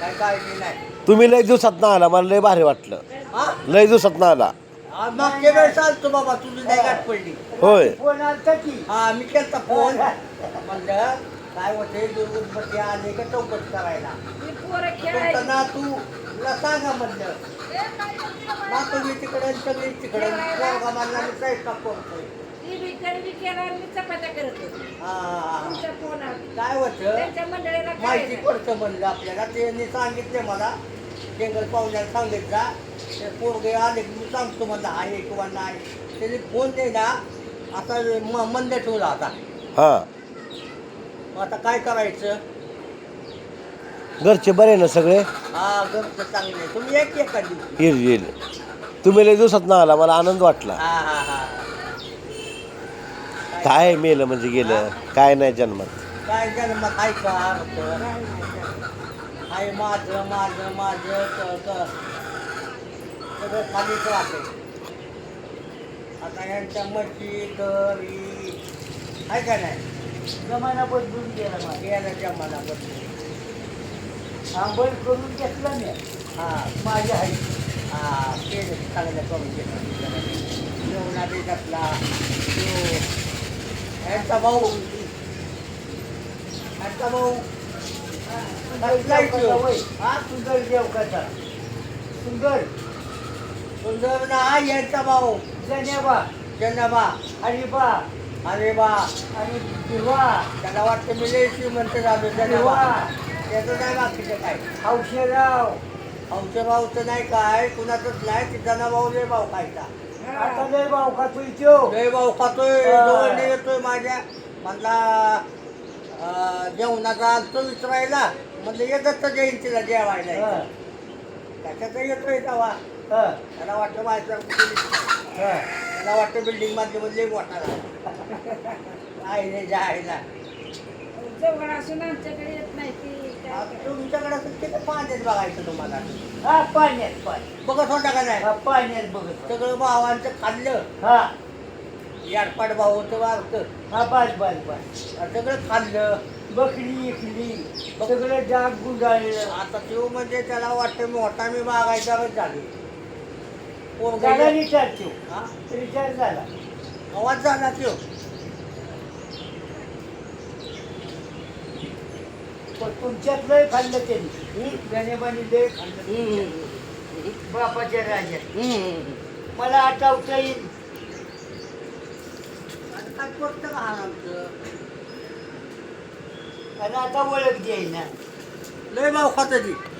काय काळजी नाही. तुम्ही लय दिवसात ना आला मला लय भारी वाटलं. हा? लय दिवसात ना आला. आज मागच्या वेळेस चालतो बाबा तुझी नाही गाठ पडली. होय. फोन आलता की. हा मी केलता फोन. म्हणलं काय होते दुर्गुणपती आले का चौकट करायला? तुमचा नातू तुला सांगा म्हणलं. मी तिकडे सगळी तिकडे. पोरगा मला मी स्वयंपाक करतोय. चपात्या करत हा. तुमच्या फोनात काय होतं? त्यांच्या मंडळीला माहिती पडतं म्हणलं आपल्याला? त्यांनी सांगितले मला. जंगल पाहुण्याला सांगितला ते पोरगे आले की मी सांगतो म्हणलं आहे किंवा नाही? त्याने फोन दे ना आता म- मंद ठेवला आता. हा. मग आता काय करायचं? घरचे बरे ना सगळे? हा घरचं चांगलं. आहे तुम्ही एक एका दिवशी. येईल येईल. तुम्ही लय दिवसात ना आला मला आनंद वाटला. हा हा हा. काय मेलं म्हणजे गेलं? काय नाही जन्मात? काय जन्मात? आहे का? अर्थ आहे माझं माझं माझं क- क- सगळं खालीच राहते आता यांच्या म्हशी घरी आहे का नाही? जमाना बदलून गेला माझा याला जमाना बदलून. आंबळ करून घेतला मी. हां माझ्या आई. हां ते चांगलं करून घेतलं. जेवणाने घातला. तो यांचा भाऊ यांचा भाऊ? हा सुंदर देवकाचा सुंदर. सुंदर ना यांचा भाऊ. जनेबा जनाबा हरिबा अरे बा आणि दिवा. त्याला वाटतं मी लय श्रीमंत झालो. जनाबा त्याचं नाही बाकीचं काय. हौशेराव आमच्या भाऊचं नाही काय. कुणाचंच नाही. ते जनाभाऊ लय भाऊ खायचा. आता लय लय येतोय माझ्या. म्हणला जेवणाचा आलतो विचारायला. म्हणलं येतच तर जयंतीला जेवायला हा, इथं. कशाचा येतोय तेव्हा? हा, त्याला वाटतं माझ्या हा. त्याला वाटतं बिल्डिंगमध्ये म्हणजे मोठा काय नाही जायला. जवळ असून आमच्याकडे येत नाही ती. तुमच्याकडे किती पाण्यात बघायचं तुम्हाला. हा पाण्यात पाणी बघत होता का नाही? हा पाण्यात बघत सगळं भावांचं खाल्लं. हा. याडपाट भाऊचं वागतं. हा बास बास बास. सगळं खाल्लं. बकरी इकली. सगळं डाग गुंडाळलं. आता तो म्हणजे त्याला वाटतं मोठा मी मागायचा झाली. झाला रिचार्ज हा? रिचार्ज झाला. आवाज झाला तो. पण तुमच्यात लय खाल्लं त्यांनी. गणेबानी लय खाल्लं बापाच्या राजात. मला आठवता येईल. काय करतं का हा आमचं? आणि आता ओळख द्यायना लय भाऊ खातं ती.